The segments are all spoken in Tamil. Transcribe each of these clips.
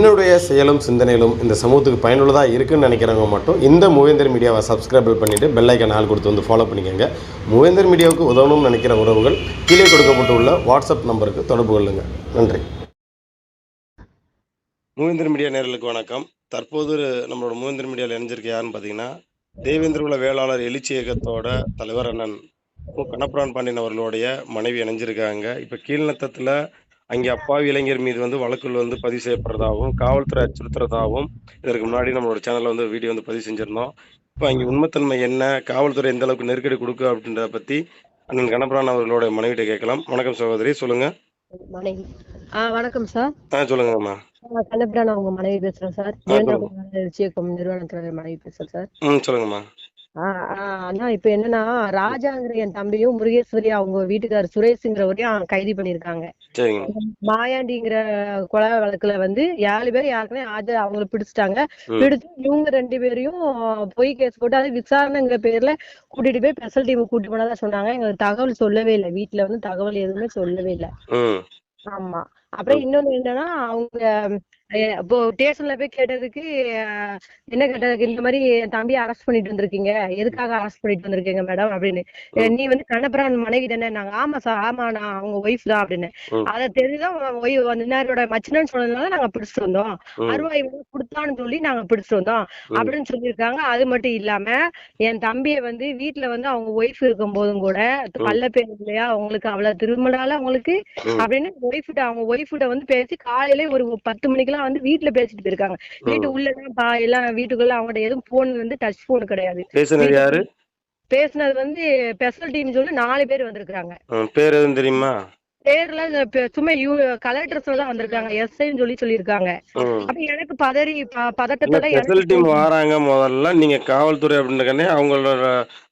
என்னுடைய செயலும் சிந்தனையிலும் இந்த சமூகத்துக்கு பயனுள்ளதாக இருக்குன்னு நினைக்கிறவங்க மட்டும் இந்த மூவேந்தர் மீடியாவை சப்ஸ்கிரைபிள் பண்ணிவிட்டு பெல்லைக்கன் ஆள் கொடுத்து வந்து ஃபாலோ பண்ணிக்கோங்க. மூவேந்தர் மீடியாவுக்கு உதவணும்னு நினைக்கிற உறவுகள் கீழே கொடுக்கப்பட்டுள்ள வாட்ஸ்அப் நம்பருக்கு தொடர்பு கொள்ளுங்கள் நன்றி. மூவேந்தர் மீடியா நேர்களுக்கு வணக்கம். தற்போது நம்மளோட மூவேந்தர் மீடியாவில் இணைஞ்சிருக்க யாருன்னு பார்த்தீங்கன்னா தேவேந்திரகுல வேளாளர் எழுச்சி இயக்கத்தோட தலைவர் அண்ணன் கணப்பிரான் பாண்டியன் அவர்களுடைய மனைவி இணைஞ்சிருக்காங்க. இப்போ கீழ்நத்தத்தில் அங்கே அப்பாவி இளைஞர் மீது வந்து வழக்குகள் வந்து பதிவு செய்யப்படுறதாகவும் காவல்துறை அச்சுறுத்துறதாகவும் இதற்கு முன்னாடி நம்மளோட சேனல்ல வந்து வீடியோ வந்து பதிவு செஞ்சிருந்தோம். இப்போ அங்கே உண்மைத்தன்மை என்ன காவல்துறை எந்த அளவுக்கு நெருக்கடி கொடுக்கு அப்படின்றத பற்றி அண்ணன் கணபரான் அவர்களோட மனைவிட்ட கேட்கலாம். வணக்கம் சகோதரி சொல்லுங்க. வணக்கம் சார் ஆ சொல்லுங்கம்மா நான் கண்ணபிரான் அவங்க மனைவி பேசுறேன் சார் நிறுவனத்துல மனைவி பேசுறேன் சார் ம் சொல்லுங்கம்மா ஆ, ஆ, அண்ணா இப்ப என்னன்னா ராஜாங்கிற என் தம்பியும் முருகேஸ்வரி அவங்க வீட்டுக்காரர் சுரேஷ்ங்கிறவரையும் கைது பண்ணிருக்காங்க மாயாண்டிங்கிற கொலை வழக்குல வந்து ஏழு பேர் யாருக்குமே ஆஜர் அவங்கள பிடிச்சிட்டாங்க. பிடிச்சு இவங்க ரெண்டு பேரையும் பொய் கேஸ் போட்டு அது விசாரணைங்கிற பேர்ல கூட்டிட்டு போய் ஸ்பெஷல் டீம் கூட்டிட்டு போனதா சொன்னாங்க. எங்களுக்கு தகவல் சொல்லவே இல்லை. வீட்டுல வந்து தகவல் எதுவுமே சொல்லவே இல்லை. ஆமா. அப்புறம் இன்னொன்னு என்னன்னா அவங்க இப்போ ஸ்டேஷன்ல போய் கேட்டதுக்கு என்ன கேட்டதுக்கு இந்த மாதிரி என் தம்பியை அரெஸ்ட் பண்ணிட்டு வந்திருக்கீங்க. எதுக்காக அரெஸ்ட் பண்ணிட்டு வந்திருக்கீங்க மேடம் அப்படின்னு. நீ வந்து கண்ணபிரான் மனைவி தானே. நாங்க ஆமா சார் ஆமா நான் அவங்க ஒய்ஃப் தான் அப்படின்னு. அதை தெரிஞ்சுதான் இன்னாரோட மச்சினன்னு சொன்னதுனால நாங்க பிடிச்சிட்டு வந்தோம். அருவாய் வந்து கொடுத்தான்னு சொல்லி நாங்க பிடிச்சிட்டு வந்தோம். அப்படின்னு சொல்லியிருக்காங்க. அது மட்டும் இல்லாம என் தம்பியை வந்து வீட்டுல வந்து அவங்க ஒய்ஃப் இருக்கும் போதும் கூட கள்ள பேர் இல்லையா? அவங்களுக்கு அவ்வளவு திருமணால அவங்களுக்கு. அப்படின்னு ஒய்ஃப்ட அவங்க ஒய்ஃப்ட வந்து பேசி காலையில ஒரு பத்து மணிக்கெல்லாம் வந்து வீட்டுல பேசிட்டு போயிருக்காங்க. வீட்டு உள்ளதான் பா எல்லாம் வீட்டுக்குள்ள அவங்கள்ட்ட எதுவும் போன் வந்து டச் போன் கிடையாது. பேசுனது யாரு? பேசுனது வந்து ஸ்பெஷல் டீம் சொல்லி நாலு பேர் வந்திருக்காங்க பேர் எதுவும் தெரியுமா? பேர்ல சும்மா யூ கலெக்டர்ஸ்ல தான் வந்திருக்காங்க. எஸ்ஐன்னு சொல்லி சொல்லியிருக்காங்க. அப்ப எனக்கு பதறி பதட்டத்துல ஸ்பெஷல் டீம் வராங்க முதல்ல? நீங்க காவல்துறை அப்படின்றக்கனே அவங்களோட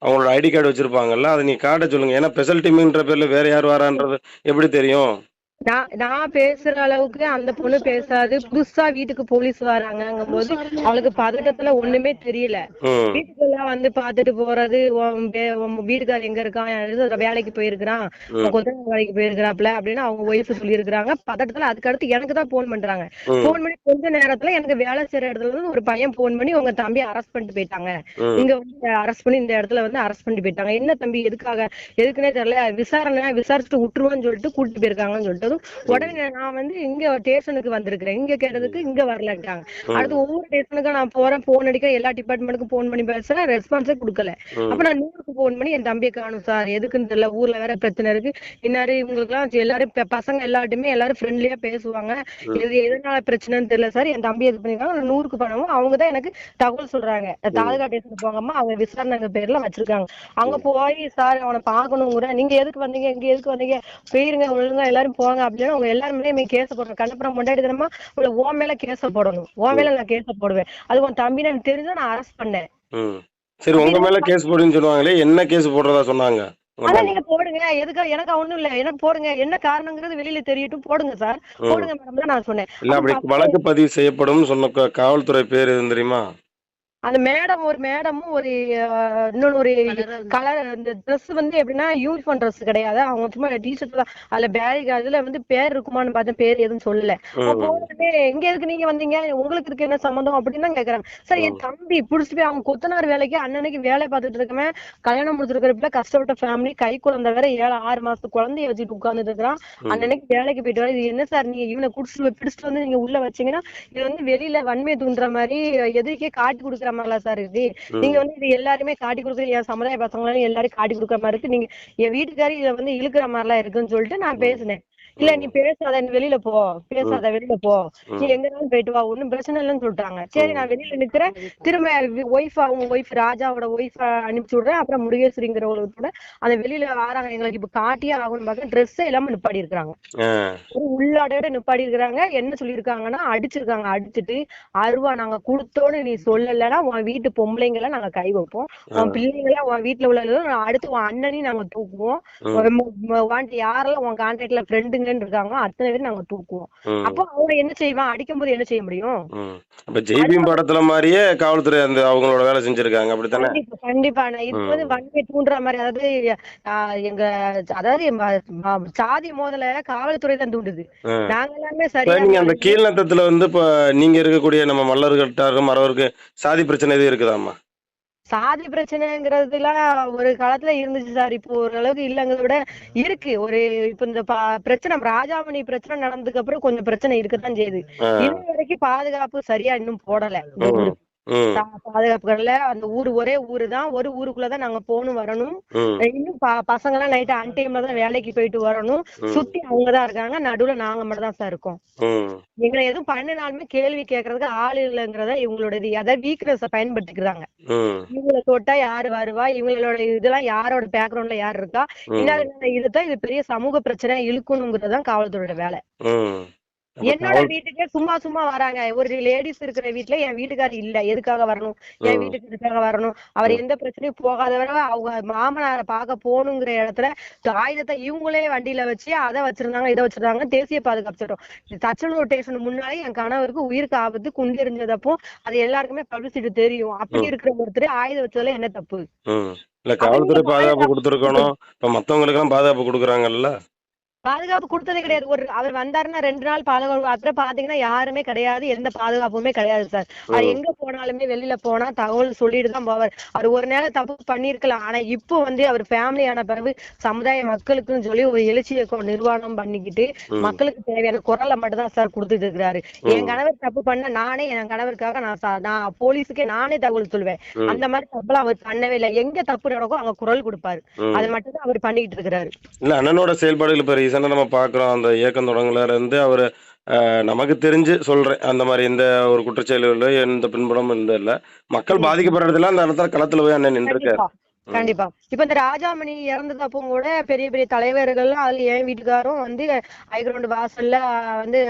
அவங்களோட ஐடி கார்டு வச்சிருப்பாங்கல்ல அதை நீங்க காட்ட சொல்லுங்க. ஏன்னா ஸ்பெஷல் டீம்ன்ற பேர்ல வேற யார் வரான்றது எப்படி தெரியும்? நான் நான் பேசுற அளவுக்கு அந்த பொண்ணு பேசாது. புதுசா வீட்டுக்கு போலீஸ் வராங்கங்கும் போது அவளுக்கு பதட்டத்துல ஒண்ணுமே தெரியல. வீட்டுக்குள்ள வந்து பாத்துட்டு போறது வீட்டுக்காரர் எங்க இருக்கான் வேலைக்கு போயிருக்கிறான் ம். கொத்தனார் வேலைக்கு போயிருக்கிறாப்ல அப்படின்னு அவங்க ஒய்ஃப் சொல்லியிருக்கிறாங்க. பதட்டத்துல அதுக்கு அடுத்து எனக்கு தான் போன் பண்றாங்க. போன் பண்ணி கொஞ்ச நேரத்துல எனக்கு வேலை செய்யற இடத்துல இருந்து ஒரு பையன் போன் பண்ணி உங்க தம்பி அரெஸ்ட் பண்ணிட்டு போயிட்டாங்க. இங்க வந்து அரெஸ்ட் பண்ணி இந்த இடத்துல வந்து அரெஸ்ட் பண்ணிட்டு போயிட்டாங்க. என்ன தம்பி எதுக்காக? எதுக்குன்னே தெரியல. விசாரணை விசாரிச்சுட்டு விட்டுருவோன்னு சொல்லிட்டு கூட்டிட்டு போயிருக்காங்கன்னு சொல்லிட்டு உடனே நான் வந்து இங்க ஸ்டேஷனுக்கு வந்திருக்கிறேன். இங்க கேட்டதுக்கு இங்க வரலன்ட்டாங்க. அடுத்து ஒவ்வொரு ஸ்டேஷனுக்கும் நான் போறேன். போன் அடிக்க எல்லா டிபார்ட்மெண்ட்டுக்கும் போன் பண்ணி பேசுறேன். ரெஸ்பான்ஸே கொடுக்கல. அப்ப நான் நூறுக்கு போன் பண்ணி என் தம்பியை காணும் சார் எதுக்குன்னு தெரியல. ஊர்ல வேற பிரச்சனை இருக்கு. இன்னாரு இவங்களுக்குலாம் எல்லாரும் ப- பசங்க எல்லார்ட்டுமே எல்லாரும் ஃப்ரெண்ட்லியா பேசுவாங்க. இது எதனால பிரச்சனைன்னு தெரியல சார். என் தம்பி எது பண்ணிருக்காங்க நூறுக்கு பண்ணவும் அவங்க தான் எனக்கு தகவல் சொல்றாங்க. தாலுகா ஸ்டேஷன் போங்கம்மா அவங்க விசாரணை பேர்ல வச்சிருக்காங்க. அங்க போய் சார் அவனை பாக்கணுங்கிற நீங்க எதுக்கு வந்தீங்க? இங்க எதுக்கு வந்தீங்க? போயிருங்க ஒழுங்கா எல்லாரும் போங்க. அப்படின்னு அவங்க எல்லாருமே கேஸ் போடுறோம் கண்ணப்புறம் கொண்டாடி தரமா உங்களை ஓ மேல கேஸ போடணும். ஓ மேல நான் கேஸ போடுவேன். அது உன் தம்பி நான் தெரிஞ்சா நான் அரெஸ்ட் பண்ணேன். சரி உங்க மேல கேஸ் போடுன்னு சொல்லுவாங்களே என்ன கேஸ் போடுறதா சொன்னாங்க? மேல? நீங்க போடுங்க. எதுக்கு? எனக்கு ஒண்ணும் இல்ல. எனக்கு போடுங்க. என்ன காரணங்கிறது வெளியில தெரியட்டும். போடுங்க சார். போடுங்க மேடம் நான் சொன்னேன். இல்ல அப்படி வழக்கு பதிவு செய்யப்படும் சொன்ன காவல்துறை பேர் தெரியுமா? அந்த மேடம் ஒரு மேடமும் ஒரு இன்னொன்னு ஒரு கலர் இந்த Dress வந்து எப்படின்னா யூனிஃபார்ம் Dress கிடையாது. அவங்க சும்மா டிஷர்ட் தான். அதுல பேக் அதுல வந்து பேர் இருக்குமான்னு பார்த்தேன் பேர் எதுவும் சொல்லல. அப்போ எங்க எதுக்கு நீங்க வந்தீங்க? உங்களுக்கு இதுக்கு என்ன சம்மந்தம்? அப்படின்னு தான் கேக்குறாங்க. சார் என் தம்பி புடிச்சிட்டு போய் அவங்க கொத்தனார் வேலைக்கு அண்ணனுக்கு வேலை பார்த்துட்டு இருக்கவன் கல்யாணம் முடிச்சிருக்கிறப்ப கஷ்டப்பட்ட ஃபேமிலி கை குழந்தை வேற ஏழு ஆறு மாசத்து குழந்தைய வச்சுட்டு உட்கார்ந்துட்டு இருக்கிறான். அண்ணனுக்கு வேலைக்கு போயிட்டு வர இது என்ன சார் நீங்க இவனை குடிச்சிட்டு பிடிச்சிட்டு வந்து நீங்க உள்ள வச்சீங்கன்னா இது வந்து வெளியில வன்மையை தூண்டுற மாதிரி எதிர்க்கே காட்டி கொடுக்குற மாதிரிலாம் சார் இருக்கு. நீங்க வந்து இது எல்லாருமே காட்டி கொடுக்குற என் சமுதாய பசங்களும் எல்லாரும் காட்டி கொடுக்குற மாதிரி இருக்கு. நீங்க என் வீட்டுக்காரி இதை வந்து இழுக்கிற மாதிரிலாம் இருக்குன்னு சொல்லிட்டு நான் பேசினேன். இல்ல நீ பேசாத நீ வெளியில போ. பேசாத வெளியில போ. நீ எங்கனாலும் போயிட்டு வா. ஒண்ணும் பிரச்சனை இல்லைன்னு சொல்லிட்டாங்க. சரி நான் வெளியில நிக்கிறேன். திரும்ப ஒய்ஃப் அவங்க ஒய்ஃப் ராஜாவோட ஒய்ஃப் அனுப்பிச்சு விடுறேன். அப்புறம் முருகேஸ்வரிங்கிறவங்களோட அந்த வெளியில வராங்க. எங்களுக்கு இப்ப காட்டியே ஆகணும். பார்க்க ட்ரெஸ் இல்லாம நிப்பாடி ஒரு உள்ளாடையோட நிப்பாடி இருக்கிறாங்க. என்ன சொல்லியிருக்காங்கன்னா அடிச்சிருக்காங்க. அடிச்சிட்டு அருவா நாங்க கொடுத்தோன்னு நீ சொல்லலைன்னா உன் வீட்டு பொம்பளைங்களை நாங்க கை வைப்போம். உன் பிள்ளைங்கள உன் வீட்டுல உள்ள அடுத்து உன் அண்ணனையும் நாங்க தூக்குவோம். யாரெல்லாம் உன் கான்டாக்ட்ல ஃப்ரெண்டுங்க எங்கெங்க இருக்காங்களோ அத்தனை பேரும் நாங்க தூக்குவோம். அப்போ அவங்க என்ன செய்வான் அடிக்கும்போது என்ன செய்ய முடியும்? அப்ப ஜெய்பீம் படத்துல மாதிரியே காவல்துறை அந்த அவங்களோட வேலை செஞ்சிருக்காங்க. அப்படித்தானே கண்டிப்பா இது. வந்து வன்மை தூண்டுற மாதிரி அதாவது எங்க அதாவது சாதி மோதல காவல்துறை தான் தூண்டுது. நாங்க எல்லாமே சரியா நீங்க அந்த கீழ்நத்தத்துல வந்து இப்ப நீங்க இருக்கக்கூடிய நம்ம மல்லர்கிட்டாரு மறவருக்கு சாதி பிரச்சனை எதுவும் இருக்குதாம்மா? சாதி பிரச்சனைங்கிறதுலாம் ஒரு காலத்துல இருந்துச்சு சார். இப்போ ஓரளவுக்கு இல்லைங்கிறத விட இருக்கு. ஒரு இப்ப இந்த பா- பிரச்சனை ராஜாமணி பிரச்சனை நடந்ததுக்கு அப்புறம் கொஞ்சம் பிரச்சனை இருக்கத்தான் செய்யுது. இது வரைக்கும் பாதுகாப்பு சரியா இன்னும் போடல. பாதுகாப்புகள்ல அந்த ஊரு ஒரே ஊரு தான். ஒரு ஊருக்குள்ளதான் நாங்க போகணும் வரணும். இன்னும் பசங்க எல்லாம் நைட்டு அன் டைம்ல தான் வேலைக்கு போயிட்டு வரணும். சுத்தி அவங்க தான் இருக்காங்க. நடுவுல நாங்க மட்டும் தான் சார் இருக்கோம். எங்களை எதுவும் பண்ணினாலுமே கேள்வி கேட்கறதுக்கு ஆள் இல்லைங்கிறத இவங்களோட இது அதாவது வீக்னஸ் பயன்படுத்திக்கிறாங்க. இவங்களை தொட்டா யாரு வருவா? இவங்களோட இதெல்லாம் யாரோட பேக்ரவுண்ட்ல யார் இருக்கா. இன்னார் இதுதான் இது பெரிய சமூக பிரச்சனை இழுக்கணுங்கிறதுதான் காவல்துறையோட வேலை. என்னோட வீட்டுக்கே சும்மா சும்மா வராங்க. ஒரு லேடிஸ் இருக்கிற வீட்டுல என் வீட்டுக்காரர் இல்ல. எதுக்காக வரணும்? என். வீட்டுக்கு எதுக்காக வரணும்? அவர் எந்த பிரச்சனையும் போகாதவரை அவங்க மாமனாரை பார்க்க போகணுங்கிற இடத்துல ஆயுதத்தை இவங்களே வண்டியில வச்சு அதை வச்சிருந்தாங்க இதை வச்சிருந்தாங்க தேசிய பாதுகாப்பு சட்டம். தச்சனூர் ஸ்டேஷன் முன்னாடி என் கணவருக்கு உயிருக்கு ஆபத்து குண்டு எறிஞ்சதப்போ அது எல்லாருக்குமே பப்ளிசிட்டி தெரியும். அப்படி. இருக்கிற ஒருத்தர் ஆயுதம் வச்சதுல என்ன தப்பு? இல்ல காவல்துறை பாதுகாப்பு கொடுத்துருக்கணும். இப்ப மத்தவங்களுக்கு எல்லாம் பாதுகாப்பு கொடுக்குறாங்கல்ல? பாதுகாப்பு கொடுத்ததே கிடையாது ஒரு அவர் வந்தாருன்னா ரெண்டு நாள் பாதுகாப்பு அப்புறம் பாத்தீங்கன்னா யாருமே கிடையாது எந்த பாதுகாப்புமே கிடையாது சார் அவர். எங்க போனாலுமே வெளியில போனா தகவல் சொல்லிட்டு தான் போவார் அவர் ஒரு நேரம் தப்பு பண்ணிருக்கலாம் ஆனா இப்போ வந்து அவர் ஃபேமிலி ஆன பிறகு சமுதாய மக்களுக்குன்னு சொல்லி ஒரு எழுச்சி இயக்கம் நிர்வாணம் பண்ணிக்கிட்டு. மக்களுக்கு தேவையான குரலை மட்டும் தான் சார் கொடுத்துட்டு இருக்கிறாரு. என் கணவர் தப்பு பண்ண நானே என் கணவருக்காக நான் நான் போலீஸுக்கே நானே தகவல் சொல்லுவேன். அந்த மாதிரி தப்புலாம் அவர் பண்ணவே இல்லை எங்க தப்பு நடக்கும் அங்க குரல் கொடுப்பாரு. அது மட்டும் தான் அவர் பண்ணிக்கிட்டு இருக்கிறாரு இல்ல அண்ணனோட செயல்பாடுகள் ரீசெண்டா நம்ம பாக்குறோம் அந்த இயக்கம் தொடங்கல இருந்து அவரு நமக்கு தெரிஞ்சு சொல்றேன் அந்த மாதிரி எந்த ஒரு குற்றச்செயல்களோ எந்த பின்புலமும் இந்த இல்ல மக்கள் ம். பாதிக்கப்படுற இடத்துல அந்த இடத்துல களத்துல போய் அண்ணன் நின்றுருக்காரு. கண்டிப்பா. இப்ப இந்த ராஜாமணி இறந்ததப்போ கூட பெரிய பெரிய தலைவர்கள் அதுல என் வீட்டுக்காரும் வந்து ஹைகிரவுண்ட் வாசல்ல வந்து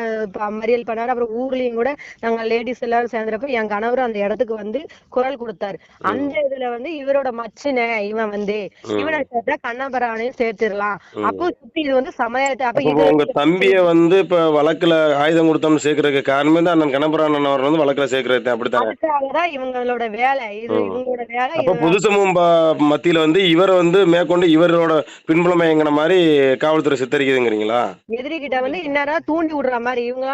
மறியல் பண்ணாரு. அப்புறம் ஊர்லயும் கூட நாங்க லேடிஸ் எல்லாரும் சேர்ந்தப்ப என் கணவரும் அந்த இடத்துக்கு வந்து குரல் கொடுத்தாரு. அந்த இதுல வந்து இவரோட மச்சின இவன் வந்து. இவனை சேர்த்தா கண்ணபரானையும் சேர்த்திடலாம். அப்போ சுத்தி இது வந்து சமயத்தை அப்ப உங்க தம்பிய வந்து இப்ப வழக்குல ஆயுதம் கொடுத்தோம்னு சேர்க்கறதுக்கு காரணமே தான் அண்ணன் கணபுரான் அவர் வந்து வழக்குல சேர்க்கறது அப்படித்தானே? அதுக்காகதான் இவங்களோட வேலை. இது. இவங்களோட வேலை. பொது சமூகம் மத்தியில வந்து இவரை வந்து மேற்கொண்டு இவரோட பின்புலமை எங்கன மாதிரி காவல்துறை சித்தரிக்குதுங்கிறீங்களா? எதிரி கிட்ட வந்து இந்நேரம் தூண்டி விடுற மாதிரி இவங்க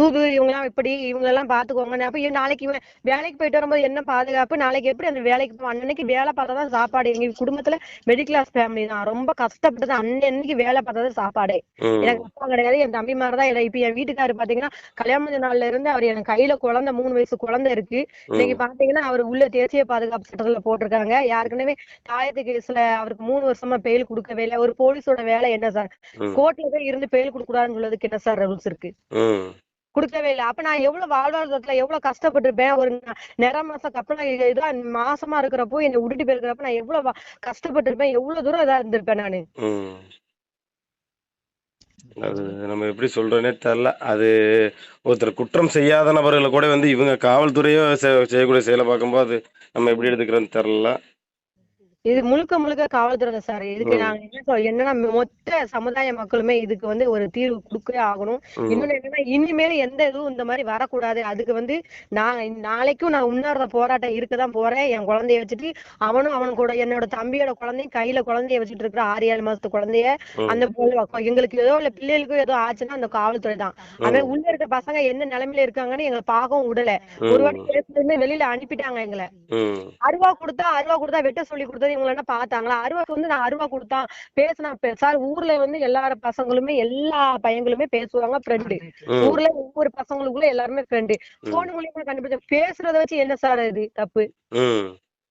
தூது இவங்க எல்லாம் இப்படி இவங்க எல்லாம் பாத்துக்கோங்க அப்ப நாளைக்கு இவன் வேலைக்கு போயிட்டு வரும்போது என்ன பாதுகாப்பு? நாளைக்கு எப்படி அந்த வேலைக்கு அன்னன்னைக்கு வேலை பார்த்தா தான் சாப்பாடு? எங்க குடும்பத்துல மிடில் கிளாஸ் ஃபேமிலி தான். ரொம்ப கஷ்டப்பட்டு தான் அன்னன்னைக்கு வேலை பார்த்தா தான் சாப்பாடு. எனக்கு அப்பா கிடையாது. என் தம்பி மாதிரி தான் இப்ப என் வீட்டுக்காரர் பாத்தீங்கன்னா கல்யாணம் பண்ண நாள்ல இருந்து அவர் எனக்கு கையில குழந்தை மூணு வயசு குழந்தை இருக்கு. இன்னைக்கு பாத்தீங்கன்னா அவர் உள்ள தேசிய பாதுகாப்பு சட்டத்துல போட்டிருக்காங்க. யாருக்குமே தாயத்து கேஸ்ல அவருக்கு மூணு வருஷமா பெயில் கொடுக்கவே இல்லை. ஒரு போலீஸோட வேலை என்ன சார். கோர்ட்ல போய் இருந்து பெயில் கொடுக்க கூடாதுன்னு சொல்லதுக்கு என்ன சார் ரூல்ஸ் இருக்கு. கொடுக்கவே இல்லை. அப்ப நான் எவ்வளவு வாழ்வாதாரத்துல எவ்வளவு கஷ்டப்பட்டிருப்பேன்? ஒரு நிற மாசம் கப்பல இதெல்லாம் மாசமா இருக்கிறப்போ என்னை விட்டுட்டு போயிருக்கிறப்ப நான் எவ்வளவு கஷ்டப்பட்டிருப்பேன். எவ்வளவு தூரம் இதா இருந்திருப்பேன் நானு. அது நம்ம எப்படி சொல்றோன்னே தெரியல. அது ஒருத்தர் குற்றம் செய்யாத நபர்களை கூட வந்து இவங்க காவல்துறையோ செய்யக்கூடிய செயலை பார்க்கும்போது நம்ம எப்படி எடுத்துக்கிறோன்னு தெரியல. இது முழுக்க முழுக்க காவல்துறை சார் இதுக்கு. நாங்க என்ன என்னன்னா மொத்த சமுதாய மக்களுமே இதுக்கு வந்து ஒரு தீர்வு கொடுக்கவே ஆகணும். இன்னொன்னு என்னன்னா இனிமேல் எந்த இதுவும் இந்த மாதிரி வரக்கூடாது. அதுக்கு வந்து நான் நாளைக்கும் நான் உண்ணாவிரத போராட்டம் இருக்கதான் போறேன். என் குழந்தைய வச்சுட்டு அவனும் அவன் கூட என்னோட தம்பியோட குழந்தையும் கையில குழந்தைய வச்சுட்டு இருக்கிற ஆறு ஏழு மாசத்து குழந்தைய. அந்த போல எங்களுக்கு ஏதோ இல்ல பிள்ளைகளுக்கும் ஏதோ ஆச்சுன்னா அந்த காவல்துறை தான். அவன் உள்ள இருக்க பசங்க என்ன நிலைமையில இருக்காங்கன்னு எங்களை பார்க்கவும் விடல. ஒரு வாட்டி வெளியில அனுப்பிட்டாங்க எங்களை. அருவா கொடுத்தா அருவா கொடுத்தா வெட்ட சொல்லி கொடுத்தது இவங்க என்ன பார்த்தாங்களா? அருவாக்கு வந்து நான் அருவா கொடுத்தா பேசினா சார் ஊர்ல வந்து எல்லா பசங்களுமே எல்லா பையங்களுமே பேசுவாங்க ஃப்ரெண்டு. ஊர்ல ஒவ்வொரு பசங்களுக்குள்ள எல்லாருமே ஃப்ரெண்டு போன் மூலியமா கண்டுபிடிச்ச பேசுறத வச்சு என்ன சார் இது? தப்பு.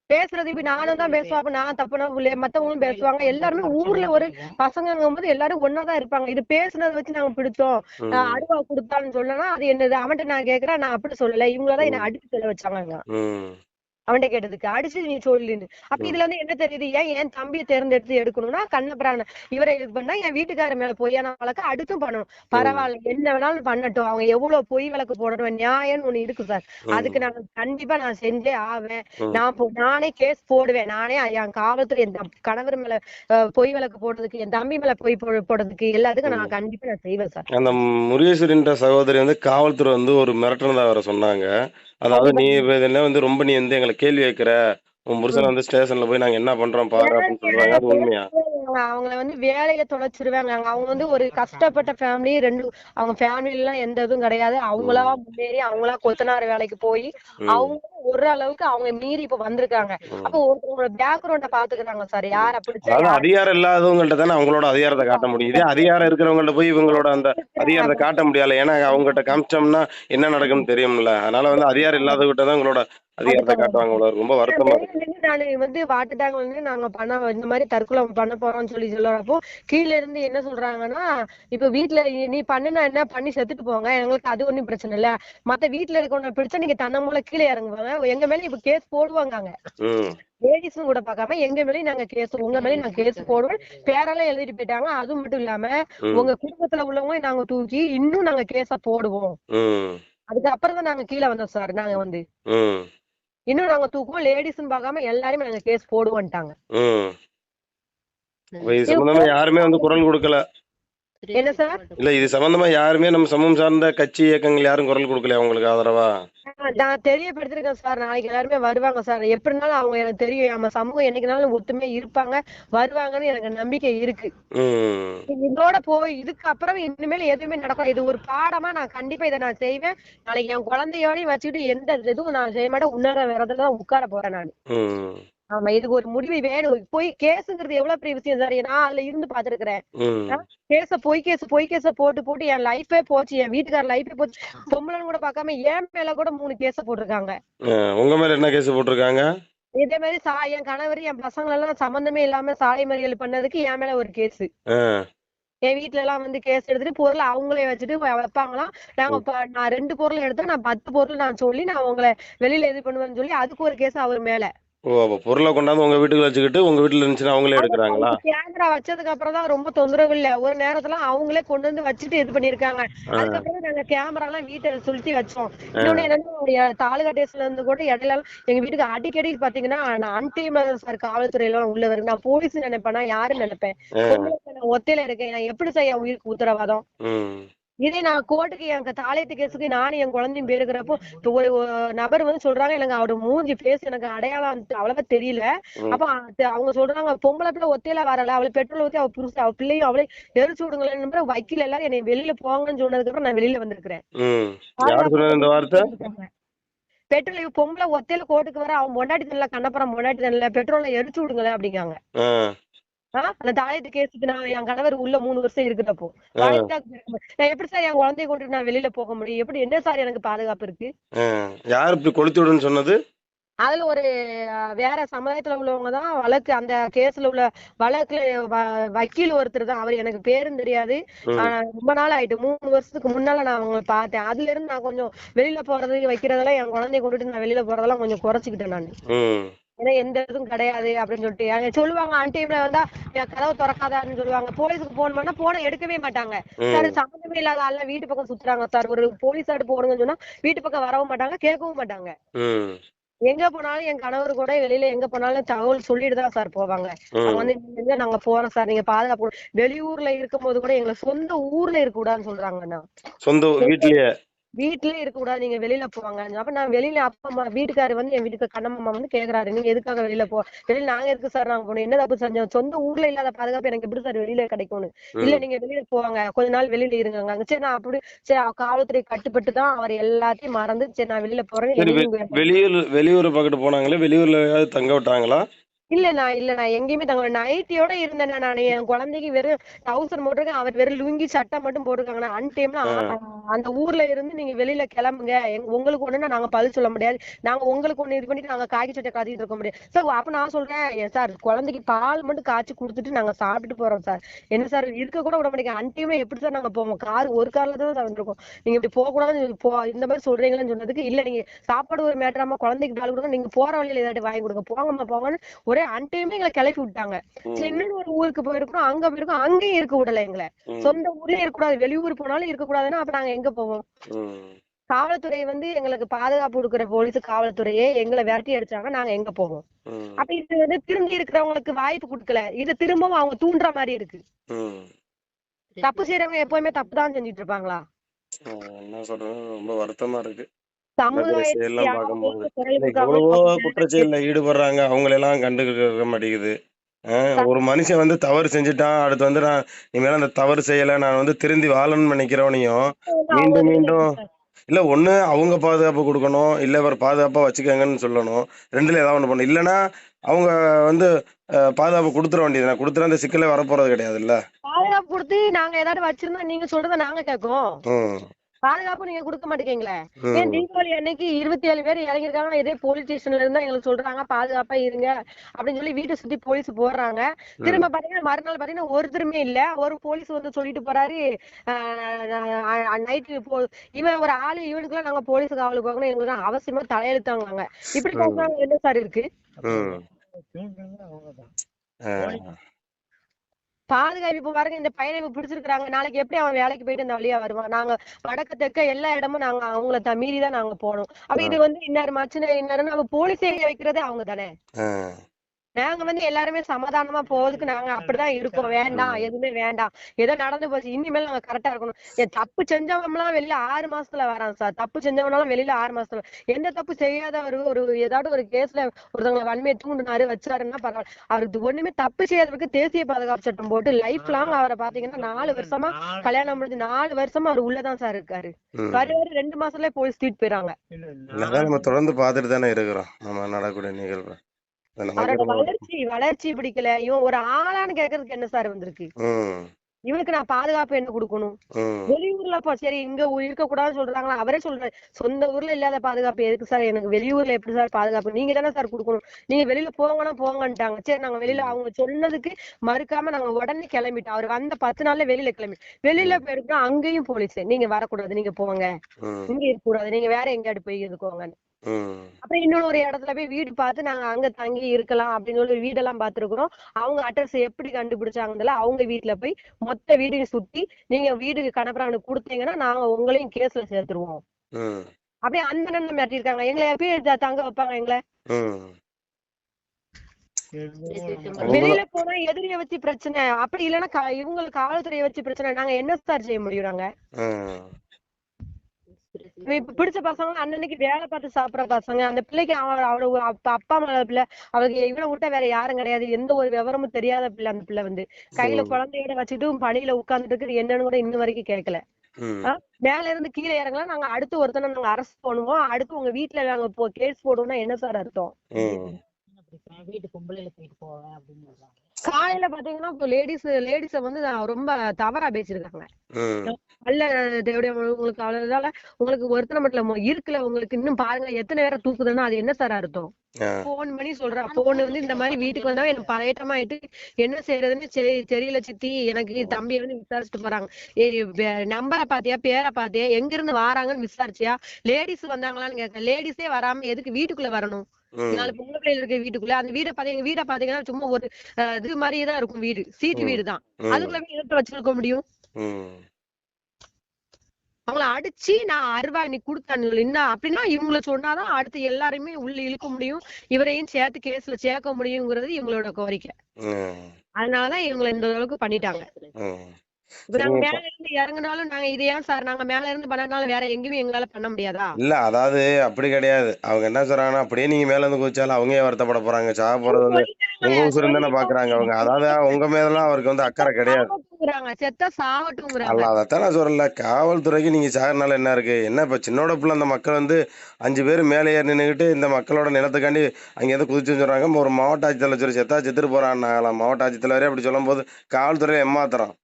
பேசுறது இப்ப நானும் தான் பேசுவேன். அப்ப நான் தப்புனா மத்தவங்களும் பேசுவாங்க. எல்லாருமே ஊர்ல ஒரு பசங்கங்கும் போது எல்லாரும் ஒன்னாதான் இருப்பாங்க. இது பேசுனதை வச்சு நாங்க பிடிச்சோம் அருவா கொடுத்தான்னு சொல்லனா அது என்னது? அவன்கிட்ட நான் கேக்குறேன். நான் அப்படி சொல்லல. இவங்களதான் என்ன அடிச்சு சொல்ல வச்சாங்க. அவன்கிட்ட கேட்டதுக்கு அடிச்சு நீ சொல்லுன்னு அப்ப. இதுல வந்து என்ன தெரியுது? ஏன் என் தம்பியை தேர்ந்தெடுத்து எடுக்கணும்னா கண்ணபிரான. இவரை இது பண்ணா என் வீட்டுக்காரர் மேல பொய்யான வழக்கு அடுத்தும் பண்ணணும். பரவாயில்ல என்ன வேணாலும் பண்ணட்டும். அவங்க எவ்வளவு பொய் வழக்கு போடணும்? நியாயம்னு ஒண்ணு இருக்கு சார். அதுக்கு நான் கண்டிப்பா நான் செஞ்சே ஆவேன். நான் நானே கேஸ் போடுவேன். நானே என் காவல்துறை என் கணவர் மேல பொய் வழக்கு போடுறதுக்கு என் தம்பி மேல பொய் போடுறதுக்கு எல்லாத்துக்கும் நான் கண்டிப்பா நான் செய்வேன் சார். அந்த முருகேஸ்வரின்ற சகோதரி வந்து காவல்துறை வந்து ஒரு மிரட்டினதா வேற சொன்னாங்க. அதாவது நீ வந்து ரொம்ப நீ வந்து எங்களை கேள்வி கேட்கிற? உன் புருஷன் வந்து ஸ்டேஷன்ல போய் நாங்க என்ன பண்றோம் பாரு அப்படின்னு சொல்றாங்க அது உண்மையா? அவங்க அவங்கள வந்து வேலையை தொலைச்சிருவாங்க. அவங்க வந்து ஒரு கஷ்டப்பட்ட ஃபேமிலி ரெண்டு அவங்க ஃபேமிலி எல்லாம் எந்த இதுவும் கிடையாது. அவங்களா முன்னேறி அவங்களா கொத்தனார் வேலைக்கு போய். அவங்க ஒரு அளவுக்கு அவங்க மீறி இப்ப வந்திருக்காங்க. அப்ப ஒருத்தவங்களோட பேக்ரவுண்ட பாத்துக்கிறாங்க சார் யார அதாவது அதிகாரம் இல்லாதவங்கள்ட்ட தானே அவங்களோட அதிகாரத்தை காட்ட முடியும் இதே அதிகாரம் இருக்கிறவங்கள்ட்ட போய் இவங்களோட அந்த அதிகாரத்தை காட்ட முடியல. ஏன்னா அவங்ககிட்ட காமிச்சோம்னா என்ன நடக்கும்னு தெரியும்ல. அதனால வந்து அதிகாரம் இல்லாதவங்கிட்ட தான் உங்களோட அதிகாரத்தை காட்டுவாங்க போல. ரொம்ப வருத்தமா இருக்கு. நான் வந்து வாட்டர் நாங்க பண்ண இந்த மாதிரி தற்கொலை பண்ண போறோம்னு சொல்லி சொல்றப்போ கீழ இருந்து என்ன சொல்றாங்கன்னா இப்ப வீட்டுல நீ பண்ணுனா என்ன? பண்ணி செத்துட்டு போங்க. எங்களுக்கு அது ஒண்ணும் பிரச்சனை இல்ல. மத்த வீட்டுல இருக்கவங்க பிடிச்சா நீங்க தன்னை மூலம் கீழே இறங்குவாங்க. எங்க மேல இப்ப கேஸ் போடுவாங்க லேடிஸும் கூட பார்க்காம எங்க மேலயும் நாங்க கேஸ் உங்க மேலயும் நாங்க கேஸ் போடுவோம். பேரெல்லாம் எழுதிட்டு போயிட்டாங்க. அது மட்டும் இல்லாம. உங்க குடும்பத்துல உள்ளவங்க நாங்க தூக்கி இன்னும் நாங்க கேஸ போடுவோம். ம். அதுக்கு அப்புறம் தான் நாங்க கீழே வந்தோம் சார் நாங்க வந்து. இன்னும் நாங்க தூக்குவோம். லேடிஸ்னு பார்க்காம எல்லாருமே நாங்க கேஸ் போடுவோம்ட்டாங்க இது சம்பந்தமா யாருமே வந்து குரல் கொடுக்கல. என்ன சார்? இல்ல இது சம்பந்தமா யாருமே நம்ம சமூகம் சார்ந்த கட்சி இயக்கங்கள் யாரும் குரல் கொடுக்கல அவங்களுக்கு ஆதரவா? நான் தெரியப்படுத்திருக்கேன் சார். நாளைக்கு எல்லாருமே வருவாங்க சார். எப்படினாலும் அவங்க எனக்கு தெரியும். நம்ம சமூகம் என்னைக்குனாலும் ஒத்துமையா இருப்பாங்க. வருவாங்கன்னு எனக்கு நம்பிக்கை இருக்கு. ம். இதோட போய் இதுக்கு அப்புறம் இனிமேல் எதுவுமே நடக்கும் இது ஒரு பாடமா நான் கண்டிப்பா இதை நான் செய்வேன். நாளைக்கு என் குழந்தையோடய வச்சுக்கிட்டு எந்த இதுவும் நான் செய்ய மாட்டேன். உன்னர விரதத்துல தான் உட்கார போறேன் நான். ம். ஆமா இதுக்கு ஒரு முடிவு வேணும். போய் கேஸுங்கிறது எவ்வளவு பெரிய விஷயம் சார்? நான் அதுல இருந்து பாத்துருக்கிறேன் கேஸ பொய் கேஸ் பொய் கேஸ போட்டு போட்டு என் லைஃபே போச்சு. என் வீட்டுக்கார லைஃபே போச்சு. பொம்பளைன்னு கூட பார்க்காம என் மேல கூட மூணு கேஸ போட்டிருக்காங்க. உங்க மேல என்ன கேஸ் போட்டிருக்காங்க? இதே மாதிரி சா என் கணவர் என் பசங்க எல்லாம் சம்பந்தமே இல்லாம சாலை மறியல் பண்ணதுக்கு என் மேல ஒரு கேஸ். என் வீட்ல எல்லாம் வந்து கேஸ் எடுத்துட்டு பொருள் அவங்களே வச்சுட்டு வைப்பாங்களாம். நாங்க நான் ரெண்டு பொருள் எடுத்தா நான் பத்து பொருள் நான் சொல்லி நான் உங்களை வெளியில இது பண்ணுவேன்னு சொல்லி அதுக்கு ஒரு கேஸ் அவர் மேல. ஓ அப்ப பொருளை கொண்டாந்து உங்க வீட்டுக்கு வச்சுக்கிட்டு உங்க வீட்டுல இருந்துச்சுன்னா அவங்களே எடுக்கிறாங்களா? கேமரா வச்சதுக்கு அப்புறம் தான் ரொம்ப தொந்தரவு இல்ல. ஒரு நேரத்துல அவங்களே கொண்டு வந்து வச்சுட்டு இது பண்ணிருக்காங்க. அதுக்கப்புறம் நாங்க கேமரா எல்லாம் வீட்டை சுத்தி வச்சோம். இன்னொன்னு என்னன்னா தாலுகா டேஸ்ல இருந்து கூட இடையில எங்க வீட்டுக்கு அடிக்கடி பாத்தீங்கன்னா நான் அன்டைம்ல சார் காவல்துறையில எல்லாம் உள்ள வருது. நான் போலீஸ் நினைப்பேனா. யாருன்னு நினைப்பேன். பொம்பளை நான் ஒத்தையில இருக்கேன். நான் எப்படி செய்ய உயிருக்கு உத்தரவாதம்? இதே நான் கோர்ட்டுக்கு எனக்கு தாலியத்து கேஸுக்கு நானும் என் குழந்தையும் போயிருக்கிறப்போ ஒரு நபர் வந்து சொல்றாங்க எனக்கு அவரு மூஞ்சி பேஸ் எனக்கு அடையாளம் அவ்வளவா தெரியல. அப்ப அவங்க சொல்றாங்க பொம்பளை பிள்ளை ஒத்தையில வரல அவளை பெட்ரோல் ஊத்தி அவ புருஷ அவ பிள்ளையும் அவளே எரிச்சு விடுங்களேன்னு வக்கீல் எல்லாரும் என்னை வெளியில போங்கன்னு சொன்னதுக்கு அப்புறம் நான் வெளியில வந்திருக்கிறேன். பெட்ரோல் பொம்பளை ஒத்தையில கோர்ட்டுக்கு வர அவன் பொண்டாட்டி தண்ணல கண்ணப்புறம் பொண்டாட்டி தண்ணல பெட்ரோல்ல எரிச்சு விடுங்களேன் அப்படிங்காங்க அந்த தாயத்து கேஸுக்கு நான் என் கணவர் உள்ள மூணு வருஷம் இருக்கிறப்போ. நான் எப்படி சார் என் குழந்தைய கொண்டு நான் வெளியில போக முடியும்? எப்படி என்ன சார் எனக்கு பாதுகாப்பு இருக்கு? யார் இப்படி கொளுத்தி விடுன்னு சொன்னது? அதுல ஒரு வேற சமுதாயத்துல உள்ளவங்க தான் வழக்கு அந்த கேஸ்ல உள்ள வழக்குல வக்கீல் ஒருத்தர் தான். அவர் எனக்கு பேரும் தெரியாது. ரொம்ப நாள் ஆயிட்டு மூணு வருஷத்துக்கு முன்னால நான் அவங்களை பார்த்தேன். அதுல இருந்து நான் கொஞ்சம் வெளியில போறது வைக்கிறதெல்லாம் என் குழந்தைய கொண்டுட்டு நான் வெளியில போறதெல்லாம் கொஞ்சம் குறைச்சிக்கிட்டேன் நான். ஏன்னா எந்த இதுவும் கிடையாது அப்படின்னு சொல்லிட்டு. அங்க சொல்லுவாங்க அன்டைம்ல வந்தா என் கதவு திறக்காதான்னு சொல்லுவாங்க. போலீஸுக்கு போன் பண்ணா போனை எடுக்கவே மாட்டாங்க. சார் சம்மந்தமே இல்லாத ஆள்லாம் வீட்டு பக்கம் சுத்துறாங்க சார். ஒரு போலீஸ் ஆட்டு போடுங்கன்னு சொன்னா வீட்டு பக்கம் வரவும் மாட்டாங்க கேட்கவும் மாட்டாங்க. எங்க போனாலும் என் கணவர் கூட வெளியில எங்க போனாலும் தகவல் சொல்லிட்டு தான் சார் போவாங்க. அவங்க வந்து நாங்க போறோம் சார். நீங்க பாதுகாப்பு வெளியூர்ல இருக்கும்போது கூட எங்களை சொந்த ஊர்ல இருக்க கூடாதுன்னு சொல்றாங்கண்ணா. சொந்த வீட்லயே. வீட்லயே இருக்க கூடாது நீங்க வெளியில போவாங்க. அப்ப நான் வெளியில அப்பா அம்மா வீட்டுக்காரர் வந்து என் வீட்டுக்கு கண்ணம்மா வந்து கேக்குறாரு. நீங்க எதுக்காக வெளியில போ வெளியில நாங்க இருக்கு சார் நாங்க போனோம் என்ன தப்பு செஞ்சோம்? சொந்த ஊர்ல இல்லாத பாதுகாப்பு எனக்கு எப்படி சார் வெளியில கிடைக்கும்னு? இல்ல நீங்க வெளியில போவாங்க. கொஞ்ச நாள் வெளியில இருங்க சரி நான் அப்படி சரி காவல்துறை கட்டுப்பட்டு தான் அவர் எல்லாத்தையும் மறந்து சரி நான் வெளியில போறேன் வெளியூர் வெளியூர் பக்கத்து போனாங்களே வெளியூர்ல தங்க விட்டாங்களா? இல்லண்ணா இல்லண்ணா எங்கேயுமே தங்க நைட்டியோட இருந்தேண்ணா நான் என் குழந்தைக்கு வெறும் டவுசர் போட்டிருக்கேன். அவர் வெறும் லுங்கி சட்டை மட்டும் போட்டிருக்காங்கண்ணா. அன் டைம்ல அந்த ஊர்ல இருந்து நீங்க வெளியில கிளம்புங்க. உங்களுக்கு ஒண்ணுன்னா நாங்க பதில் சொல்ல முடியாது. நாங்க உங்களுக்கு ஒண்ணு இது பண்ணிட்டு நாங்க காய்ச்சி சட்டை காத்திட்டு இருக்க முடியாது. சார் அப்ப நான் சொல்றேன் "ஏன் சார் குழந்தைக்கு பால் மட்டும் காய்ச்சி கொடுத்துட்டு நாங்க சாப்பிட்டுட்டு போறோம் சார் என்ன சார் இருக்க கூட விட மாட்டேங்க. அன் டைம்ல எப்படி சார் நாங்க போவோம்? கார் ஒரு கார்ல தான் சார் வந்திருக்கோம். நீங்க இப்படி போக கூடாதுன்னு போ இந்த மாதிரி சொல்றீங்களேன்னு சொன்னதுக்கு இல்ல நீங்க சாப்பாடு ஒரு மேட்டராம குழந்தைக்கு பால் கொடுங்க. நீங்க போற வழியில ஏதாட்டி வாங்கி கொடுங்க. போங்கம்மா போங்கன்னு ஒரே அன் டைம்ல எங்களை கிளப்பி விட்டாங்க. சரி, இன்னொரு ஒரு ஊருக்கு போயிருக்கோம். அங்க போயிருக்கோம். அங்கேயும் இருக்க விடல எங்களை. சொந்த ஊர்லயே இருக்கக்கூடாது. வெளியூர் போனாலும் இருக்கக்கூடாதுன்னா அப்ப நாங்க எங்க போவோம்? காவல்துறை வந்து எங்களுக்கு பாதுகாப்பு கொடுக்குற போலீஸ் காவல்துறையே எங்களை விரட்டி அடிச்சாங்க நாங்க எங்க போவோம்? அப்ப இது வந்து திரும்பி இருக்கிறவங்களுக்கு வாய்ப்பு கொடுக்கல. இது திரும்பவும் அவங்க தூண்டுற மாதிரி இருக்கு. தப்பு செய்யறவங்க எப்பவுமே தப்பு தான் செஞ்சுட்டு இருப்பாங்களா? என்ன சொல்றது? ரொம்ப வருத்தமா இருக்கு. எவ்வளவோ குற்றச்செயல்ல ஈடுபடுறாங்க அவங்களெல்லாம் கண்டுக்க மாட்டேங்குது. ஒரு மனுஷன் வந்து தவறு செஞ்சுட்டான் அடுத்து வந்து நான் இனிமேல அந்த தவறு செய்யல நான் வந்து திருந்தி வாழணும்னு நினைக்கிறவனையும் மீண்டும் மீண்டும் இல்ல ஒண்ணு அவங்க பாதுகாப்பு கொடுக்கணும் இல்ல இவர் பாதுகாப்பா வச்சுக்கங்கன்னு சொல்லணும் ரெண்டுல ஏதாவது ஒண்ணு பண்ணணும். இல்லைன்னா அவங்க வந்து பாதுகாப்பு கொடுத்துட வேண்டியது கொடுத்துற அந்த சிக்கலே வரப்போறது கிடையாதுல்ல? பாதுகாப்பு கொடுத்து நாங்க ஏதாவது வச்சிருந்தா நீங்க சொல்றத நாங்க கேட்கோம் பாதுகாப்பு நீங்க கொடுக்க மாட்டேங்கீங்களே ஏன் தீபாவளி அன்னைக்கு இருபத்தி ஏழு பேர் இறங்கிருக்காங்க இதே போலீஸ் ஸ்டேஷன்ல இருந்தா எங்களுக்கு சொல்றாங்க பாதுகாப்பா இருங்க அப்படின்னு சொல்லி வீட்டை சுத்தி போலீஸ் போடுறாங்க. திரும்ப பாத்தீங்கன்னா மறுநாள் பாத்தீங்கன்னா ஒருத்தருமே இல்ல. ஒரு போலீஸ் வந்து சொல்லிட்டு போறாரு நைட்டு போ இவன் ஒரு ஆளு இவனுக்குலாம் நாங்க போலீஸ் காவலுக்கு போகணும் எங்களுக்கு அவசியமா தலையெழுத்தாங்க இப்படி. பேசுறாங்க என்ன சார் இருக்கு? பாதுகாப்பு இப்ப பாருங்க இந்த பையனை இப்ப பிடிச்சிருக்காங்க நாளைக்கு எப்படி அவன் வேலைக்கு போயிட்டு இந்த வழியா வருவான்? நாங்க வடக்கு தெற்க எல்லா இடமும் நாங்க அவங்கள மீறி தான் நாங்க போனோம் அப்ப இது வந்து இன்னாரு மச்சுன இன்னாரு நம்ம போலீஸ் ஏரியா வைக்கிறதே அவங்க தானே நாங்க வந்து எல்லாருமே சமாதானமா போறதுக்கு நாங்க அப்படிதான் இருக்கோம். வேண்டாம் எதுவுமே வேண்டாம். ஏதோ நடந்து போச்சு. இனிமேல் நாங்க கரெக்டா இருக்கணும். என் தப்பு செஞ்சவன்லாம் வெளியில ஆறு மாசத்துல வரான் சார் தப்பு செஞ்சவனாலும் வெளியில ஆறு மாசத்துல. எந்த தப்பு செய்யாதவர் ஒரு ஏதாவது ஒரு கேஸ்ல ஒருத்தவங்களை வன்மையை தூண்டினாரு வச்சாருன்னா பரவாயில்ல. அவருக்கு ஒண்ணுமே தப்பு செய்யாதவருக்கு தேசிய பாதுகாப்பு சட்டம் போட்டு லைஃப் லாங் அவரை பாத்தீங்கன்னா நாலு வருஷமா கல்யாணம் முடிஞ்சு நாலு வருஷமா அவர் உள்ளதான் சார் இருக்காரு. வருவாரு ரெண்டு மாசத்துல போலீஸ் தூக்கிட்டு போயிறாங்க. தொடர்ந்து பார்த்துட்டு தானே இருக்கிறோம். நம்ம நடக்கக்கூடிய நிகழ்வு. அவரோட வளர்ச்சி வளர்ச்சி பிடிக்கல. இவன் ஒரு ஆளான்னு கேக்குறதுக்கு என்ன சார் வந்திருக்கு? இவனுக்கு நான் பாதுகாப்பு என்ன கொடுக்கணும்? வெளியூர்ல சரி இங்க இருக்க கூடாதுன்னு சொல்றாங்களா? அவரே சொல்றாரு சொந்த ஊர்ல இல்லாத பாதுகாப்பு எதுக்கு சார்? எனக்கு வெளியூர்ல எப்படி சார் பாதுகாப்பு? நீங்க தானே சார் கொடுக்கணும். நீங்க வெளியில போங்கன்னா போங்கன்ட்டாங்க. சரி நாங்க வெளியில அவங்க சொன்னதுக்கு மறுக்காம நாங்க உடனே கிளம்பிட்டோம். அவர் வந்த பத்து நாள்ல வெளியில கிளம்பி வெளியில போயிருக்கோம் அங்கேயும் போலீஸ். நீங்க வரக்கூடாது நீங்க போங்க. இங்க இருக்க கூடாது நீங்க வேற எங்கேயாவது போய் இருக்கோங்க ம் அப்புறம் இன்னொரு ஒரு இடத்துல போய் வீடு பார்த்து நாங்க அங்க தங்கி இருக்கலாம் அப்படின்னு சொல்லி வீடெல்லாம் பார்த்திருக்கிறோம். அவங்க அட்ரஸ் எப்படி கண்டுபிடிச்சாங்கன்னு அவங்க வீட்டுல போய் மொத்த வீடையும் சுத்தி நீங்க வீடு கணப்பரானுக்கு கொடுத்தீங்கன்னா நாங்க உங்களையும் கேஸ்ல சேர்த்துருவோம். ம். அப்படியே அந்த அண்ணன் மிரட்டியிருக்காங்க எங்களை எப்படி த- தங்க வைப்பாங்க எங்களை? வெளியில போனா எதிரிய வச்சு பிரச்சனை. அப்படி இல்லைன்னா இவங்களுக்கு காவல்துறையை வச்சு பிரச்சனை. நாங்க என்ன சார் செய்ய முடியும் நாங்க? ம். இப்ப பிடிச்ச பசங்க அண்ணனுக்கு வேலை பார்த்து சாப்பிடுற பசங்க அந்த பிள்ளைக்கு அவன் அவனோட அப்பா அப்பா மேல பிள்ளை அவருக்கு இவனை விட்டா வேற யாரும் கிடையாது. எந்த ஒரு விவரமும் தெரியாத பிள்ளை அந்த பிள்ளை வந்து. கையில குழந்தையோட வச்சுட்டு பணியில உட்கார்ந்துட்டு இருக்குது. என்னன்னு கூட இன்ன வரைக்கும் கேட்கல? மேல இருந்து கீழே இறங்கலாம். நாங்க அடுத்து ஒருத்தனை நாங்க அரெஸ்ட் பண்ணுவோம் அடுத்து உங்க வீட்டுல நாங்க போ கேஸ் போடுவோம்னா என்ன சார் அர்த்தம்? வீட்டு தூக்கிட்டு போவேன் அப்படின்னு சொல்றாங்க. காலையில பாத்தீங்கன்னா இப்போ லேடிஸ் லேடிஸ வந்து ரொம்ப தவறா பேசியிருக்காங்க. ம். அல்ல தேவடைய உங்களுக்கு அவ்வளவுதால உங்களுக்கு ஒருத்தனை மட்டும் இருக்குல்ல உங்களுக்கு இன்னும் பாருங்க எத்தனை பேரை தூக்குதுன்னா அது என்ன சார் அர்த்தம்? போன் பண்ணி சொல்றா போன் வந்து இந்த மாதிரி வீட்டுக்கு வந்தா எனக்கு பதட்டமா ஆயிட்டு என்ன செய்யறதுன்னு தெரியல சித்தி எனக்கு தம்பி வந்து விசாரிச்சுட்டு போறாங்க. நம்பரை பாத்தியா பேரை பாத்தியா எங்க இருந்து வாராங்கன்னு விசாரிச்சியா? லேடிஸ் வந்தாங்களான்னு கேட்க லேடிஸே வராம எதுக்கு வீட்டுக்குள்ள வரணும்? நாலு பொம்பளை பிள்ளைங்க இருக்க வீட்டுக்குள்ள அந்த வீடை பாத்தீங்க வீடை பாத்தீங்கன்னா சும்மா ஒரு இது மாதிரியே தான் இருக்கும் வீடு. சீட்டு. வீடு தான் அதுக்குள்ள போய் எடுத்து வச்சிருக்க முடியும்? அவங்கள அடிச்சு நான் அருவா நீ கொடுத்தானுங்க என்ன அப்படின்னா இவங்கள சொன்னாதான் அடுத்து எல்லாரையுமே உள்ள இழுக்க முடியும். இவரையும் சேர்த்து கேஸ்ல சேர்க்க முடியுங்கிறது இவங்களோட கோரிக்கை. அதனாலதான் இவங்களை இந்த அளவுக்கு பண்ணிட்டாங்க. நாங்க. மேல இருந்து இறங்குனாலும் நாங்க இது ஏன் சார்? நாங்க மேல இருந்து பண்ணனாலும் வேற எங்கேயுமே எங்களால பண்ண முடியாதா? இல்ல அதாவது அப்படி கிடையாது. அவங்க என்ன சொல்றாங்கன்னா அப்படியே நீங்க மேல இருந்து குதிச்சாலும் அவங்க ஏன் வருத்தப்பட போறாங்க. சாக போறது வந்து உங்க உசுரம் தானே பாக்குறாங்க அவங்க. அதாவது உங்க மேலாம் அவருக்கு வந்து அக்கறை கிடையாது. அல்ல அதைத்தான் நான் சொல்லல காவல்துறைக்கு நீங்க சாகறனால என்ன இருக்கு? என்ன இப்ப சின்னோட பிள்ளை அந்த மக்கள் வந்து அஞ்சு பேர் மேலே ஏறி நின்றுக்கிட்டு இந்த மக்களோட நிலத்துக்காண்டி அங்க எதை குதிச்சு சொல்றாங்க. ஒரு மாவட்ட ஆட்சித்தலைவர் செத்தா செத்துட்டு போறான்னாங்களாம் மாவட்ட ஆட்சித்தலைவரே அப்படி சொல்லும் போது காவல்துறை ஏமாத்துறோம்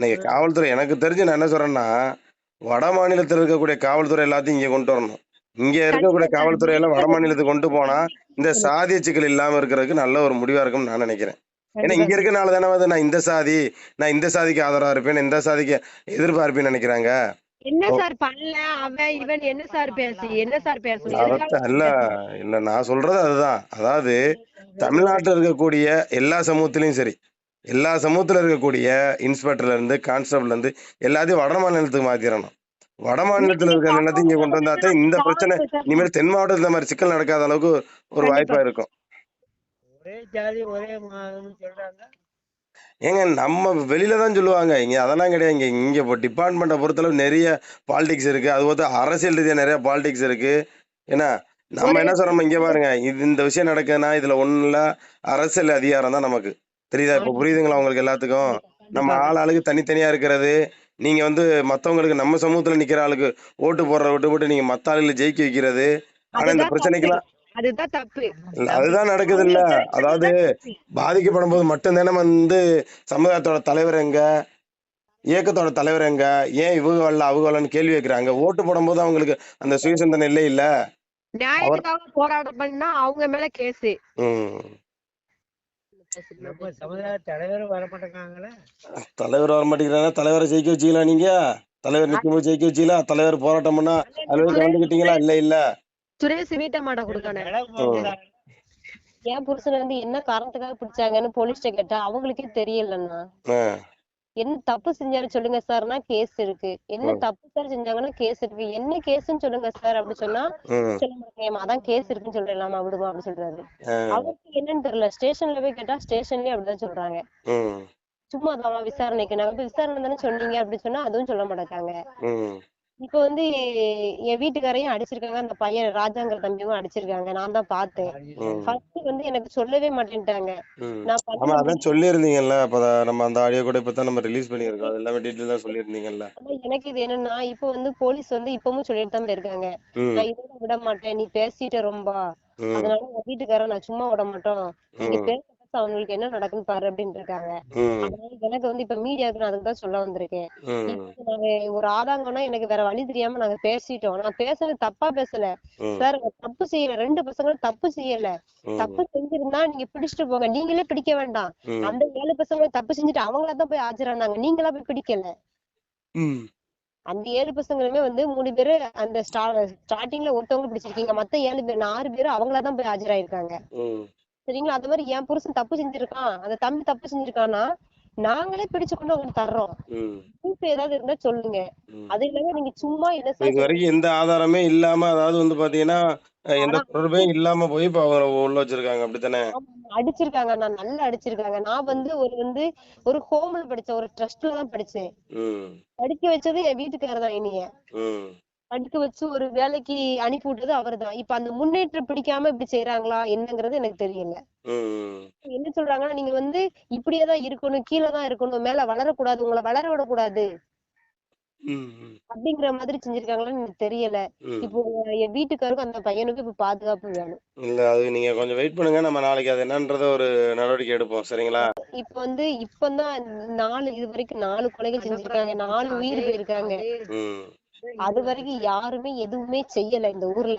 இன்னைக்கு காவல்துறை எனக்கு தெரிஞ்சு நான் என்ன சொல்றேன்னா வட மாநிலத்தில் இருக்கக்கூடிய காவல்துறை எல்லாத்தையும் இங்க கொண்டு வரணும். இங்க இருக்கக்கூடிய. காவல்துறை எல்லாம் வட மாநிலத்துக்கு கொண்டு போனா இந்த சாதிய சிக்கல் இல்லாம இருக்கிறதுக்கு நல்ல ஒரு முடிவா இருக்கும்னு நான் நினைக்கிறேன். ஏன்னா இங்க இருக்கனால தானே வந்து நான் இந்த சாதி நான் இந்த சாதிக்கு ஆதரவா இருப்பேன் இந்த சாதிக்கு எதிர்ப்பா இருப்பேன்னு நினைக்கிறாங்க. என்ன சார் பண்ணல? அவன் இவன் என்ன சார் பேசி என்ன சார் அதத்தான் இல்ல இல்ல நான் சொல்றது அதுதான். அதாவது தமிழ்நாட்டில் இருக்கக்கூடிய எல்லா சமூகத்திலயும் சரி. எல்லா சமூகத்துல இருக்கக்கூடிய இன்ஸ்பெக்டர்ல இருந்து கான்ஸ்டபிள்ல இருந்து எல்லாத்தையும் வட மாநிலத்துக்கு மாத்திரணும். வட மாநிலத்துல இருக்கிற எல்லாத்தையும் இங்க கொண்டு வந்தா தான் இந்த பிரச்சனை இனிமேல் தென் மாவட்டத்துல இந்த மாதிரி சிக்கல் நடக்காத அளவுக்கு ஒரு வாய்ப்பா இருக்கும். ஒரே ஜாதி ஒரே சொல்றாங்க. ஏங்க நம்ம வெளியில தான் சொல்லுவாங்க. இங்க அதெல்லாம் கிடையாது. இங்க இங்க இப்போ டிபார்ட்மெண்ட்டை பொறுத்தளவு நிறைய பாலிடிக்ஸ் இருக்கு. அது போது அரசியல் ரீதியா நிறைய பாலிடிக்ஸ் இருக்கு. ஏன்னா நம்ம என்ன சொல்றோம் இங்க பாருங்க. இது இந்த விஷயம் நடக்குதுன்னா இதுல ஒண்ணுல அரசியல் அதிகாரம் தான் நமக்கு. தெரியுதா? இப்ப புரியுதுங்களா உங்களுக்கு எல்லாத்துக்கும்? நம்ம ஆள் ஆளுக்கு தனித்தனியா இருக்கிறது. நீங்க வந்து மத்தவங்களுக்கு நம்ம சமூகத்துல நிக்கிற ஆளுக்கு ஓட்டு போடுற விட்டு போட்டு நீங்க மத்த ஆளுகளை ஜெயிக்க வைக்கிறது. ஆனா இந்த பிரச்சனைக்கெல்லாம் அதுதான் தப்பு. அதுதான் நடக்குது இல்ல அதாவது பாதிக்கப்படும் போது மட்டும்தானே வந்து சமுதாயத்தோட தலைவர் எங்க? இயக்கத்தோட தலைவர் எங்க? ஏன் இவங்க வரல அவங்க வரலன்னு கேள்வி கேட்கிறாங்க ஓட்டு போடும்போது அவங்களுக்கு அந்த சுயசிந்தனை இல்லை இல்ல? நியாயத்துக்காக போராட்டம் பண்ணா அவங்க மேல கேஸ். நம்ம சமுதாய தலைவரும் தலைவர் வர மாட்டேங்கிறாங்க தலைவரை ஜெயிக்க வச்சீங்களா நீங்க? தலைவர் நிக்கும்போது ஜெயிக்க வச்சீங்களா தலைவர் போராட்டம் பண்ணா தலைவர் கலந்துக்கிட்டீங்களா? இல்ல இல்ல. சுரேஷ் வீட்டை மாட்ட கொடுக்கணும். என் புருஷனை வந்து என்ன காரணத்துக்காக பிடிச்சாங்கன்னு போலீஸ்ட்ட கேட்டா அவங்களுக்கே தெரியலண்ணா. ஆ, என்ன தப்பு செஞ்சாரு சொல்லுங்க சார்னா கேஸ் இருக்கு. என்ன தப்பு சார் செஞ்சாங்கன்னா கேஸ் இருக்கு. என்ன கேஸ்ன்னு சொல்லுங்க சார் அப்படி சொன்னா சொல்ல மாட்டேன். அதான் கேஸ் இருக்குன்னு சொல்றேன் விடுமா? அப்படின்னு சொல்றாரு. அவருக்கு என்னன்னு தெரியல. ஸ்டேஷன்ல போய் கேட்டா ஸ்டேஷன்லயே அப்படிதான் சொல்றாங்க. சும்மா தான் விசாரணைக்கு. நாங்க விசாரணை தானே சொன்னீங்க அப்படின்னு சொன்னா அதுவும் சொல்ல மாட்டாங்க ம், இப்ப வந்து என் வீட்டுக்காரையும் அடிச்சிருக்காங்க. அந்த பையன் ராஜாங்கிற தம்பியும் அடிச்சிருக்காங்க. நான் தான் பார்த்தேன். ஃபர்ஸ்ட் வந்து எனக்கு சொல்லவே மாட்டேன்ட்டாங்க. நான் ஆமா அதான் சொல்லியிருந்தீங்கல்ல. அப்ப நம்ம அந்த ஆடியோ கூட இப்பதான் நம்ம ரிலீஸ் பண்ணியிருக்கோம். அது எல்லாமே சொல்லியிருந்தீங்கல்ல. ஆனா எனக்கு இது என்னன்னா இப்போ வந்து போலீஸ் வந்து இப்பவும் சொல்லிட்டு தான் இருக்காங்க. நான் இதோட விட மாட்டேன். நீ பேசிட்ட ரொம்ப. அதனால உங்க வீட்டுக்காரன் நான் சும்மா விட மாட்டோம். நீங்க பேச அவங்களுக்கு என்ன நடக்குன்னு பாரு அப்படின்னு இருக்காங்க அதனால எனக்கு வந்து இப்ப மீடியாவுக்கு நான் அதுக்கு தான் சொல்ல வந்திருக்கேன். நாங்க ஒரு ஆதாங்கம்னா எனக்கு வேற வழி தெரியாம நாங்க பேசிட்டோம். நான் பேசுறது தப்பா பேசல. சார் தப்பு செய்யல. ரெண்டு பசங்களும் தப்பு செய்யல. தப்பு செஞ்சிருந்தா நீங்க பிடிச்சிட்டு போங்க. நீங்களே பிடிக்க வேண்டாம். அந்த ஏழு பசங்களும் தப்பு செஞ்சுட்டு அவங்களா தான் போய் ஆஜரானாங்க. நீங்களா போய் பிடிக்கல. அந்த ஏழு பசங்களுமே வந்து மூணு பேரு அந்த ஸ்டா ஸ்டார்டிங்ல ஒருத்தவங்க பிடிச்சிருக்கீங்க. மத்த ஏழு பேர் ஆறு பேர் அவங்களா தான் போய் ஆஜராயிருக்காங்க. சரிங்களா அந்த மாதிரி என் புருஷன் தப்பு செஞ்சிருக்கான். அந்த தம்பி தப்பு செஞ்சிருக்கான்னா நாங்களே பிடிச்சு கொண்டு உங்களுக்கு தர்றோம். proof ஏதாவது இருந்தா சொல்லுங்க. அது இல்லாம நீங்க சும்மா என்ன இது வரைக்கும் எந்த ஆதாரமே இல்லாம அதாவது வந்து பாத்தீங்கன்னா எந்த தொடர்பே இல்லாம போய் இப்ப அவரை உள்ள வச்சிருக்காங்க. அப்படித்தானே? அடிச்சிருக்காங்க. நான் நல்லா அடிச்சிருக்காங்க. நான் வந்து ஒரு வந்து ஒரு ஹோம்ல படிச்சேன். ஒரு ட்ரஸ்ட்ல தான் படிச்சேன். படிக்க வச்சது என் வீட்டுக்காரர் தான் ம், படிக்க வச்சு ஒரு வேலைக்கு அனுப்பி விட்டது அவர்தான். இப்ப அந்த முன்னேற்றம் பிடிக்காம இப்படி செய்யறாங்களா என்னங்கிறது எனக்கு தெரியல. என்ன சொல்றாங்கன்னா நீங்க வந்து இப்படியே தான் இருக்கணும் கீழே தான் இருக்கணும் மேல வளரக்கூடாது உங்களை வளர விடக்கூடாது அப்படிங்கிற மாதிரி செஞ்சிருக்காங்களான்னு எனக்கு தெரியல. இப்போ என் வீட்டுக்காருக்கும் அந்த பையனுக்கும் இப்ப பாதுகாப்பு வேணும். இல்ல அது நீங்க கொஞ்சம் வெயிட் பண்ணுங்க. நம்ம நாளைக்கு அது என்னன்றத ஒரு நடவடிக்கை எடுப்போம். சரிங்களா? இப்ப வந்து இப்பதான் நாலு இது வரைக்கும் நாலு கொலைகள் செஞ்சிருக்காங்க. நாலு உயிர் போயிருக்காங்க. அது வரைக்கும் யாருமே எதுவுமே செய்யல இந்த ஊர்ல.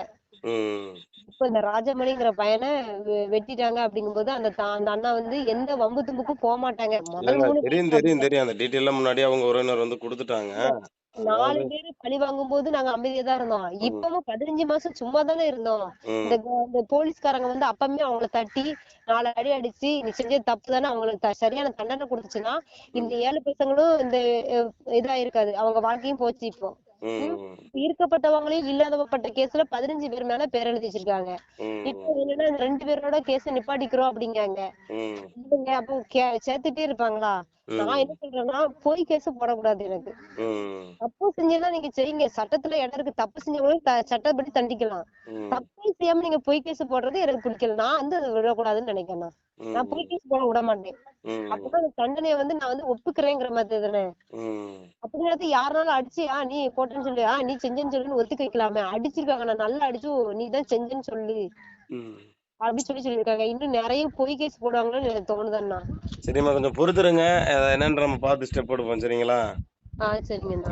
இப்ப இந்த ராஜமணிங்கிற பையனை வெட்டிட்டாங்க அப்படிங்கும்போது அந்த தா- அந்த அண்ணா வந்து எந்த வம்பு தும்புக்கும் போக மாட்டாங்க. தெரியும் தெரியும் தெரியும். அந்த டீட்டெயிலாம் முன்னாடி அவங்க உறவினர் வந்து கொடுத்துட்டாங்க. நாலு பேரு பழி வாங்கும் போது நாங்க அமைதியா தான் இருந்தோம். இப்பவும் பதினஞ்சு மாசம் சும்மா தானே இருந்தோம். இந்த இந்த போலீஸ்காரங்க வந்து அப்பமே அவங்கள தட்டி நாலு அடி அடிச்சு நீ செஞ்சது தப்பு தானே அவங்களுக்கு சரியான தண்டனை கொடுத்துச்சுன்னா இந்த ஏழு பசங்களும் இந்த இதா இருக்காது அவங்க வாழ்க்கையும் போச்சு இப்போ. ஈர்க்கப்பட்டவங்களையும் இல்லாதவப்பட்ட கேஸ்ல பதினஞ்சு பேர் மேல பேர் எழுதி வச்சிருக்காங்க. இப்போ என்னன்னா ரெண்டு பேரோட கேஸ நிப்பாட்டிக்கிறோம் அப்படிங்காங்க. அப்போ சேர்த்துட்டே இருப்பாங்களா? நான் என்ன சொல்றேன்னா போய் கேஸ் போடக்கூடாது எனக்கு. தப்பு செஞ்சா நீங்க செய்யுங்க. சட்டத்துல இடம் இருக்கு. தப்பு செஞ்சவங்களும் சட்டப்படி தண்டிக்கலாம். தப்பே செய்யாம நீங்க பொய் கேஸ் போடுறது எனக்கு பிடிக்கல. நான் வந்து அதை விடக்கூடாதுன்னு நினைக்கிறேன் நான். பொய் கேஸ் போட விட மாட்டேன். அப்பதான் அந்த தண்டனையை வந்து நான் வந்து ஒப்புக்கிறேங்கிற மாதிரி தானே. அப்படிங்கிறது யாருனாலும் அடிச்சு ஆ நீ போட்டேன்னு சொல்லி. ஆ நீ செஞ்சேன்னு சொல்லுன்னு ஒத்துக்க வைக்கலாமே அடிச்சிருக்காங்க. நான் நல்லா அடிச்சு நீ தான் செஞ்சேன்னு சொல்லு. ம். அப்படி சொல்லி சொல்லியிருக்காங்க. இன்னும் நிறைய பொய் கேஸ் போடுவாங்கன்னு எனக்கு தோணுதண்ணா சரிம்மா கொஞ்சம் பொறுத்துருங்க. அதை என்னன்னு நம்ம பார்த்து ஸ்டெப் எடுப்போம் சரிங்களா? ஆ சரிங்கண்ணா.